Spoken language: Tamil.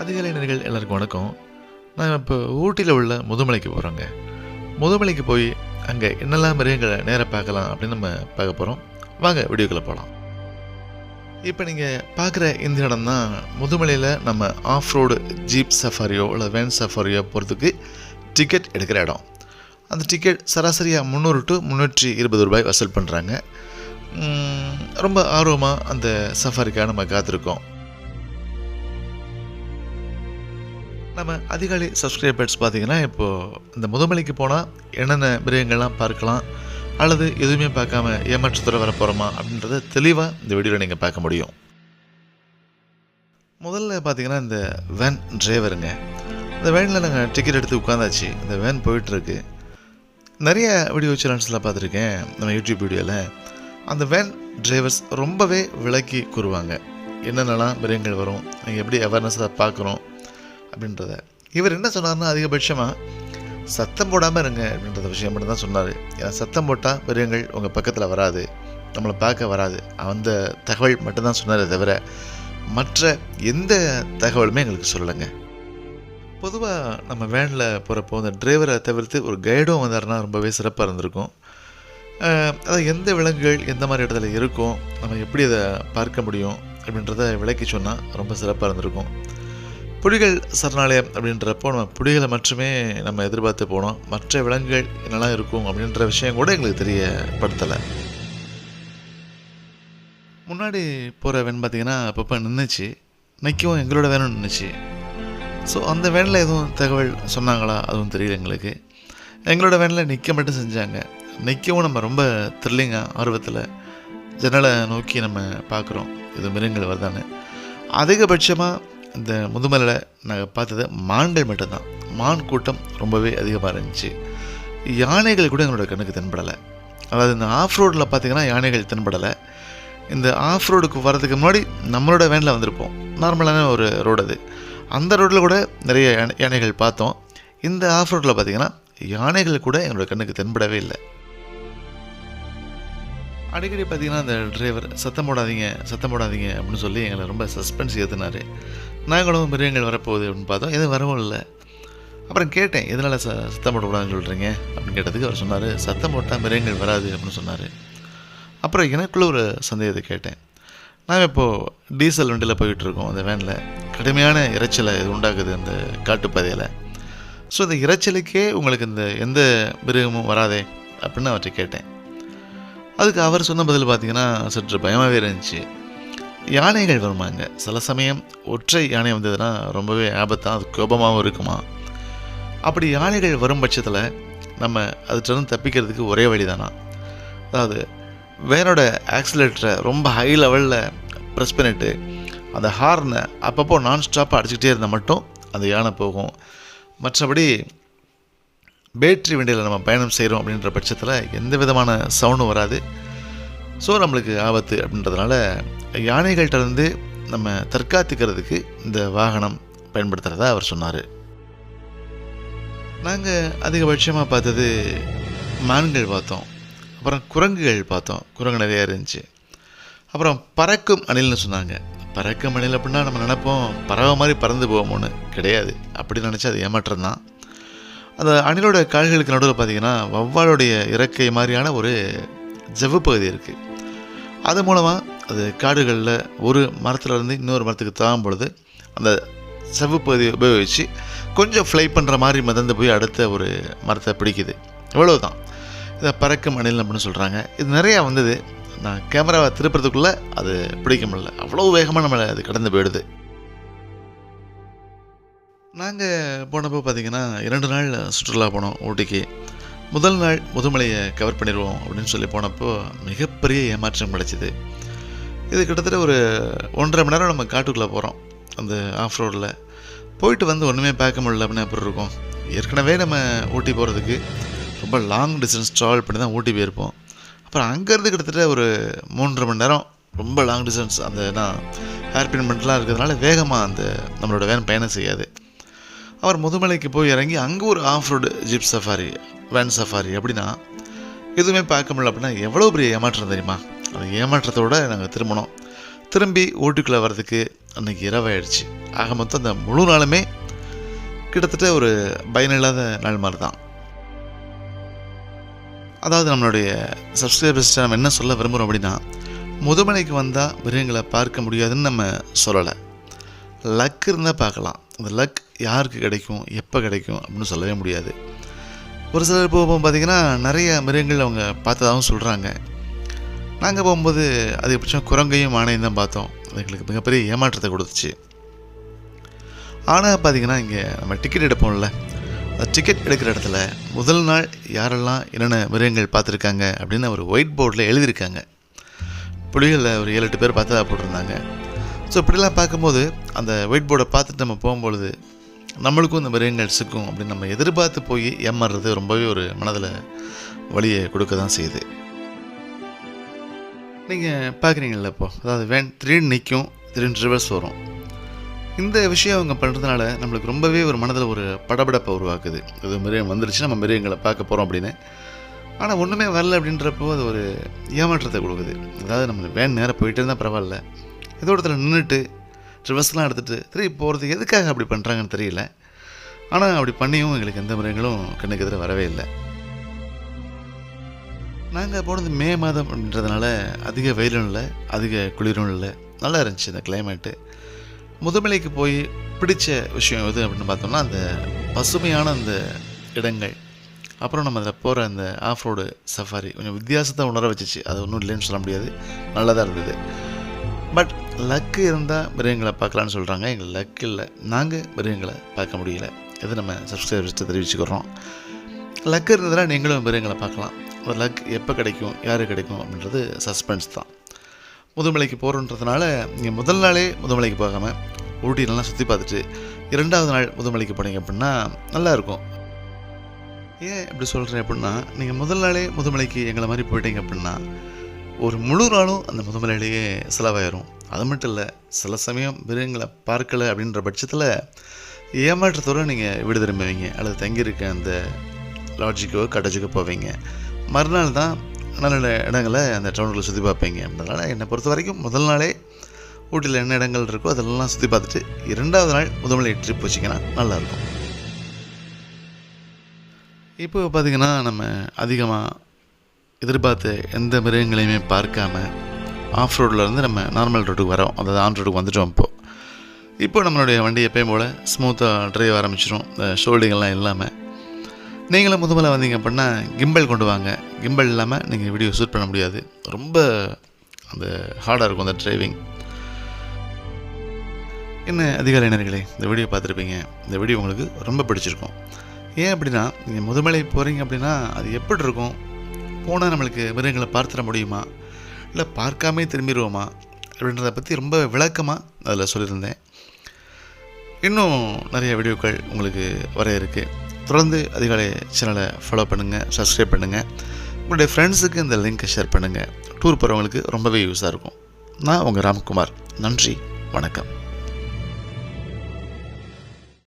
அதிகாலையினர்கள் எல்லாருக்கும் வணக்கம். நான் இப்போ ஊட்டியில் உள்ள முதுமலைக்கு போகிறோங்க முதுமலைக்கு போய் அங்கே என்னெல்லாம் மிருகங்களை நேராக பார்க்கலாம் அப்படின்னு நம்ம பார்க்க போகிறோம் வாங்க வீடியோக்குள்ளே போகலாம் இப்போ நீங்கள் பார்க்குற இந்த இடம் தான் முதுமலையில் நம்ம ஆஃப் ரோடு ஜீப் சஃபாரியோ இல்லை வேன் சஃபாரியோ போகிறதுக்கு டிக்கெட் எடுக்கிற இடம். அந்த டிக்கெட் சராசரியாக முந்நூறு டு முந்நூற்றி இருபது ரூபாய் வசூல் பண்ணுறாங்க ரொம்ப ஆர்வமாக அந்த சஃபாரிக்காக நம்ம காத்திருக்கோம். நம்ம அதிகாலை சப்ஸ்கிரைபர்ஸ் பார்த்தீங்கன்னா இப்போது இந்த முதுமலைக்கு போனால் என்னென்ன மிருகங்கள்லாம் பார்க்கலாம் அல்லது எதுவுமே பார்க்காம ஏமாற்றத்தோட வர போகிறோமா அப்படின்றத தெளிவாக இந்த வீடியோவில் நீங்கள் பார்க்க முடியும். முதல்ல பார்த்தீங்கன்னா இந்த வேன் டிரைவருங்க இந்த வேனில் நாங்கள் டிக்கெட் எடுத்து உட்காந்தாச்சு. இந்த வேன் போயிட்டுருக்கு. நிறைய வீடியோ சேனல்ஸில் பார்த்துருக்கேன் நம்ம யூடியூப் வீடியோவில் அந்த வேன் டிரைவர்ஸ் ரொம்பவே விளக்கி கூறுவாங்க. என்னென்னலாம் மிருகங்கள் வரும் நீங்கள் எப்படி அவேர்னஸாக பார்க்குறோம் அப்படின்றத. இவர் என்ன சொன்னார்னா அதிகபட்சமாக சத்தம் போடாமல் இருங்க அப்படின்றத விஷயம் மட்டும் தான் சொன்னார். ஏன்னா சத்தம் போட்டால் மிருகங்கள் உங்கள் பக்கத்தில் வராது. நம்மளை பார்க்க வராது. அந்த தகவல் மட்டும்தான் சொன்னாரே தவிர மற்ற எந்த தகவலுமே எங்களுக்கு சொல்லலைங்க. பொதுவாக நம்ம வேனில் போகிறப்போ அந்த டிரைவரை தவிர்த்து ஒரு கைடும் வந்தாருன்னா ரொம்பவே சிறப்பாக இருந்திருக்கும். அதாவது எந்த விலங்குகள் எந்த மாதிரி இடத்துல இருக்கும் நம்ம எப்படி அதை பார்க்க முடியும் அப்படின்றத விளக்கி சொன்னால் ரொம்ப சிறப்பாக இருந்திருக்கும். புலிகள் சரணாலயம் அப்படின்றப்போ நம்ம புலிகளை மட்டுமே நம்ம எதிர்பார்த்து போனோம். மற்ற விலங்குகள் என்னெல்லாம் இருக்கும் அப்படின்ற விஷயம் கூட எங்களுக்கு தெரியப்படுத்தலை. முன்னாடி போகிற வேன் பார்த்திங்கன்னா அப்பப்போ நின்றுச்சு நிற்கவும் எங்களோட வேனும் நின்றுச்சு ஸோ அந்த வேனில் எதுவும் தகவல் சொன்னாங்களா? அதுவும் தெரியல எங்களுக்கு. எங்களோட வேனில் நிற்க மட்டும் செஞ்சாங்க. நிற்கவும் நம்ம ரொம்ப த்ரில்லிங்காக ஆர்வத்தில் ஜன்னலை நோக்கி நம்ம பார்க்குறோம். இது மிருகங்கள் வருதான்னு அதிகபட்சமாக இந்த முதுமலையில் நாங்கள் பார்த்தது மான்கள் மட்டும்தான். மான் கூட்டம் ரொம்பவே அதிகமாக இருந்துச்சு. யானைகள் கூட எங்களோட கண்ணுக்கு தென்படலை. அதாவது இந்த ஆஃப் ரோடில் பார்த்திங்கன்னா யானைகள் தென்படலை. இந்த ஆஃப் ரோடுக்கு வர்றதுக்கு முன்னாடி நம்மளோட வேனில் வந்திருப்போம். நார்மலான ஒரு ரோடு அது. அந்த ரோட்டில் கூட நிறைய யானை- யானைகள் பார்த்தோம். இந்த ஆஃப் ரோட்டில் பார்த்திங்கன்னா யானைகள் கூட எங்களோட கண்ணுக்கு தென்படவே இல்லை. அடிக்கடி பார்த்தீங்கன்னா அந்த டிரைவர் சத்தம் போடாதீங்க சத்தம் போடாதீங்க அப்படின்னு சொல்லி எங்களை ரொம்ப சஸ்பென்ஸ் ஏற்றுனாரு நாங்களும் மிருகங்கள் வரப்போகுது அப்படின்னு பார்த்தோம். எதுவும் வரவும் இல்லை. அப்புறம் கேட்டேன் எதனால் ச சத்தம் போடக்கூடாதுன்னு சொல்கிறீங்க அப்படின்னு கேட்டதுக்கு அவர் சொன்னார் சத்தம் போட்டால் மிருகங்கள் வராது அப்படின்னு சொன்னார். அப்புறம் எனக்குள்ள ஒரு சந்தேகத்தை கேட்டேன். நாங்கள் இப்போது டீசல் வண்டியில் போயிட்டுருக்கோம் அந்த வேனில். கடுமையான இரைச்சலை இது உண்டாக்குது அந்த காட்டுப்பாதையில் ஸோ இந்த இரைச்சலுக்கே உங்களுக்கு இந்த எந்த மிருகமும் வராதே அப்படின்னு அவர்கிட்ட கேட்டேன். அதுக்கு அவர் சொன்ன பதில் பார்த்தீங்கன்னா சற்று பயமாகவே இருந்துச்சு. யானைகள் வருமாங்க. சில சமயம் ஒற்றை யானை வந்ததுன்னா ரொம்பவே ஆபத்தாக அது கோபமாகவும் இருக்குமா? அப்படி யானைகள் வரும் பட்சத்தில் நம்ம அதுலேருந்து தப்பிக்கிறதுக்கு ஒரே வழி தானா அதாவது வேனோட ஆக்சிலேட்டரை ரொம்ப ஹை லெவலில் ப்ரெஸ் பண்ணிவிட்டு அந்த ஹார்னை அப்பப்போ நான் ஸ்டாப்பாக அடிச்சுக்கிட்டே இருந்தால் மட்டும் அந்த யானை போகும். மற்றபடி பேட்டரி வண்டியில் நம்ம பயணம் செய்கிறோம் அப்படின்ற பட்சத்தில் எந்த விதமான சவுண்டும் வராது. ஸோ நம்மளுக்கு ஆபத்து அப்படின்றதுனால யானைகள்கிட்ட இருந்து நம்ம தற்காத்துக்கிறதுக்கு இந்த வாகனம் பயன்படுத்துகிறதா அவர் சொன்னார். நாங்கள் அதிகபட்சமாக பார்த்தது மான்கள் பார்த்தோம். அப்புறம் குரங்குகள் பார்த்தோம். குரங்கு நிறையா இருந்துச்சு. அப்புறம் பறக்கும் அணில்னு சொன்னாங்க. பறக்கும் அணில் அப்படின்னா நம்ம நினைப்போம் பறவை மாதிரி பறந்து போவோமோன்னு கிடையாது. அப்படி நினச்சி அது ஏமாற்றம் தான் அந்த அணிலோட கால்களுக்கு நடுவில் பார்த்தீங்கன்னா வவ்வாலோடைய இறக்கை மாதிரியான ஒரு ஜவ்வு பகுதி இருக்குது அது மூலமாக அது காடுகளில் ஒரு மரத்துலேருந்து இன்னொரு மரத்துக்கு தாகும் பொழுது அந்த செவ்ப்பகுதியை உபயோகித்து கொஞ்சம் ஃப்ளை பண்ணுற மாதிரி மிதந்து போய் அடுத்த ஒரு மரத்தை பிடிக்குது. இவ்வளவுதான். இதை பறக்கும் அணில் அப்படின்னு சொல்கிறாங்க இது நிறையா வந்தது. நான் கேமராவை திருப்புறதுக்குள்ளே அது பிடிக்க முடியல. அவ்வளோ வேகமாக நம்மளை அது கடந்து போயிடுது. நாங்கள் போனப்போ பார்த்திங்கன்னா இரண்டு நாள் சுற்றுலா போனோம் ஊட்டிக்கு. முதல் நாள் முதுமலையை கவர் பண்ணிடுவோம் அப்படின்னு சொல்லி போனப்போ மிகப்பெரிய ஏமாற்றம் கிடைச்சிது. இது கிட்டத்தட்ட ஒரு ஒன்றரை மணி நேரம் நம்ம காட்டுக்குள்ளே போகிறோம் அந்த ஆஃப் ரோடில் போயிட்டு வந்து ஒன்றுமே பார்க்க முடியல அப்படின்னு எப்படி இருக்கும்? ஏற்கனவே நம்ம ஊட்டி போகிறதுக்கு ரொம்ப லாங் டிஸ்டன்ஸ் ட்ராவல் பண்ணி தான் ஊட்டி போயிருப்போம். அப்புறம் அங்கேருந்து கிட்டத்தட்ட ஒரு மூன்றரை மணி நேரம் ரொம்ப லாங் டிஸ்டன்ஸ் அந்த நான் ஹேர்பின் மெண்ட்லாம் இருக்கிறதுனால வேகமாக அந்த நம்மளோட வேன் பயணம் செய்யாது. அவர் முதுமலைக்கு போய் இறங்கி அங்கே ஒரு off road jeep safari van safari அப்படின்னா எதுவுமே பார்க்க முடியல அப்படின்னா எவ்வளோ பெரிய ஏமாற்றம் தெரியுமா? அந்த ஏமாற்றத்தோட நாங்கள் திரும்பினோம். திரும்பி ஓட்டுக்குள்ளே வர்றதுக்கு அன்றைக்கி இரவாயிடுச்சு ஆக மொத்தம் அந்த முழு நாளுமே கிட்டத்தட்ட ஒரு பயனில்லாத நாள் மாதிரி தான் அதாவது நம்மளுடைய சப்ஸ்கிரைபர்ஸ்ட்டை நம்ம என்ன சொல்ல விரும்புகிறோம் அப்படின்னா முதுமலைக்கு வந்தால் மிருகங்களை பார்க்க முடியாதுன்னு நம்ம சொல்லலை. லக் இருந்தால் பார்க்கலாம். அந்த லக் யாருக்கு கிடைக்கும்? எப்போ கிடைக்கும்? அப்படின்னு சொல்லவே முடியாது. ஒரு சிலர் போகும்போது பார்த்திங்கன்னா நிறைய மிருகங்கள் அவங்க பார்த்ததாகவும் சொல்கிறாங்க நாங்கள் போகும்போது அதிகபட்சம் குரங்கையும் ஆணையும் தான் பார்த்தோம். அது எங்களுக்கு மிகப்பெரிய ஏமாற்றத்தை கொடுத்துச்சு. ஆனால் பார்த்தீங்கன்னா இங்கே நம்ம டிக்கெட் எடுப்போம்ல. அந்த டிக்கெட் எடுக்கிற இடத்துல முதல் நாள் யாரெல்லாம் என்னென்ன மிருகங்கள் பார்த்துருக்காங்க அப்படின்னு ஒரு ஒயிட் போர்டில் எழுதியிருக்காங்க. புலிகளில் ஒரு ஏழு எட்டு பேர் பார்த்ததா போட்டிருந்தாங்க. ஸோ இப்படிலாம் பார்க்கும்போது அந்த ஒயிட் போர்டை பார்த்துட்டு நம்ம போகும்பொழுது நம்மளுக்கும் இந்த மிருகங்கள் அப்படின்னு நம்ம எதிர்பார்த்து போய் ஏமாறுறது ரொம்பவே ஒரு மனதில் வழியை கொடுக்க தான் செய்யுது. நீங்கள் பார்க்குறீங்கள இப்போது அதாவது வேன் திடீர்னு நிற்கும் திடீர்னு ரிவர்ஸ் வரும். இந்த விஷயம் அவங்க பண்ணுறதுனால நம்மளுக்கு ரொம்பவே ஒரு மனதில் ஒரு படபடப்பை உருவாக்குது. இது மிருகம் வந்துருச்சு நம்ம மிருகங்களை பார்க்க போகிறோம் அப்படின்னு. ஆனால் ஒன்றுமே வரல அப்படின்றப்போ அது ஒரு ஏமாற்றத்தை கொடுக்குது. அதாவது நம்ம வேன் நேராக போயிட்டே இருந்தால் பரவாயில்ல. ஏதோ இடத்துல நின்றுட்டு ரிவர்ஸ்லாம் எடுத்துகிட்டு திரும்பி போகிறது எதுக்காக அப்படி பண்ணுறாங்கன்னு தெரியல. ஆனால் அப்படி பண்ணியும் எங்களுக்கு எந்த மிருகங்களும் கண்ணுக்கு எதிர வரவே இல்லை. நாங்கள் போனது மே மாதம் அப்படின்றதுனால அதிக வெயிலும் இல்லை அதிக குளிரும் இல்லை. நல்லா இருந்துச்சு இந்த கிளைமேட்டு முதுமலைக்கு போய் பிடிச்ச விஷயம் எது அப்படின்னு பார்த்தோம்னா அந்த பசுமையான அந்த இடங்கள். அப்புறம் நம்ம அதில் போகிற அந்த ஆஃப் ரோடு சஃபாரி கொஞ்சம் வித்தியாசத்தை உணர வச்சுச்சு. அது ஒன்றும் இல்லைன்னு சொல்ல முடியாது. நல்லதாக இருந்தது. பட் லக்கு இருந்தால் மிருகங்களை பார்க்கலான்னு சொல்கிறாங்க எங்கள் லக் இல்லை நாங்கள் மிருகங்களை பார்க்க முடியல. இது நம்ம சப்ஸ்கிரைபர்ஸ்ட்டு தெரிவிச்சுக்கிறோம். லக் இருந்ததுனால் நீங்களும் மிருகங்களை பார்க்கலாம். அந்த லக் எப்போ கிடைக்கும் யார் கிடைக்கும் அப்படின்றது சஸ்பென்ஸ் தான். முதுமலைக்கு போகிறோன்றதுனால நீங்கள் முதல் நாளே முதுமலைக்கு போகாமல் ஊட்டியிலலாம் சுற்றி பார்த்துட்டு இரண்டாவது நாள் முதுமலைக்கு போனீங்க அப்படின்னா நல்லாயிருக்கும் ஏன் இப்படி சொல்கிறேன் அப்படின்னா நீங்கள் முதல் நாளே முதுமலைக்கு எங்களை மாதிரி போயிட்டீங்க அப்படின்னா ஒரு முழு நாளும் அந்த முதுமலையிலேயே செலவாயிரும். அது மட்டும் இல்லை சில சமயம் மிருகங்களை பார்க்கலை அப்படின்ற பட்சத்தில் ஏமாற்றத்தோடு நீங்கள் வீடு திரும்புவீங்க. அல்லது தங்கியிருக்க அந்த லாட்ஜிக்கோ கட்டஜிக்கோ போவீங்க. மறுநாள் தான் நல்ல நல்ல இடங்களை அந்த டவுனுக்குள்ள சுற்றி பார்ப்பீங்க. அதனால் என்னை பொறுத்த வரைக்கும் முதல் நாளே ஊட்டியில் என்ன இடங்கள் இருக்கோ அதெல்லாம் சுற்றி பார்த்துட்டு இரண்டாவது நாள் முதுமலை ட்ரிப் வச்சிங்கன்னா நல்லாயிருக்கும் இப்போ பார்த்திங்கன்னா நம்ம அதிகமாக எதிர்பார்த்த எந்த மிருகங்களையுமே பார்க்காம ஆஃப் ரோட்லேருந்து நம்ம நார்மல் ரோட்டுக்கு வரோம். அதாவது ஆன் ரோட்டுக்கு வந்துட்டோம் இப்போது இப்போ நம்மளுடைய வண்டி எப்பயும் போல் ஸ்மூத்தாக ட்ரைவ் ஆரம்பிச்சிடும் இந்த ஷோல்டிங்கெல்லாம் இல்லாமல் நீங்களும் முதுமலை வந்தீங்க அப்படின்னா கிம்பல் கொண்டு வாங்க. கிம்பல் இல்லாமல் நீங்கள் வீடியோ ஷூட் பண்ண முடியாது. ரொம்ப அந்த ஹார்டாக இருக்கும் அந்த டிரைவிங் என்ன அதிகாரியினர்களே இந்த வீடியோ பார்த்துருப்பீங்க. இந்த வீடியோ உங்களுக்கு ரொம்ப பிடிச்சிருக்கும். ஏன் அப்படின்னா நீங்கள் முதுமலை போகிறீங்க அப்படின்னா அது எப்படி இருக்கும்? போனால் நம்மளுக்கு மிருகங்களை பார்த்துட முடியுமா? இல்லை பார்க்காமே திரும்பிடுவோமா அப்படின்றத பற்றி ரொம்ப விளக்கமாக அதில் சொல்லியிருந்தேன். இன்னும் நிறைய வீடியோக்கள் உங்களுக்கு வர இருக்குது தொடர்ந்து அதிகாலை சேனலை ஃபாலோ பண்ணுங்கள் சப்ஸ்கிரைப் பண்ணுங்கள் உங்களுடைய ஃப்ரெண்ட்ஸுக்கு இந்த லிங்க்கை ஷேர் பண்ணுங்கள் டூர் போகிறவங்களுக்கு ரொம்பவே யூஸாக இருக்கும். நான் உங்கள் ராம்குமார். நன்றி வணக்கம்.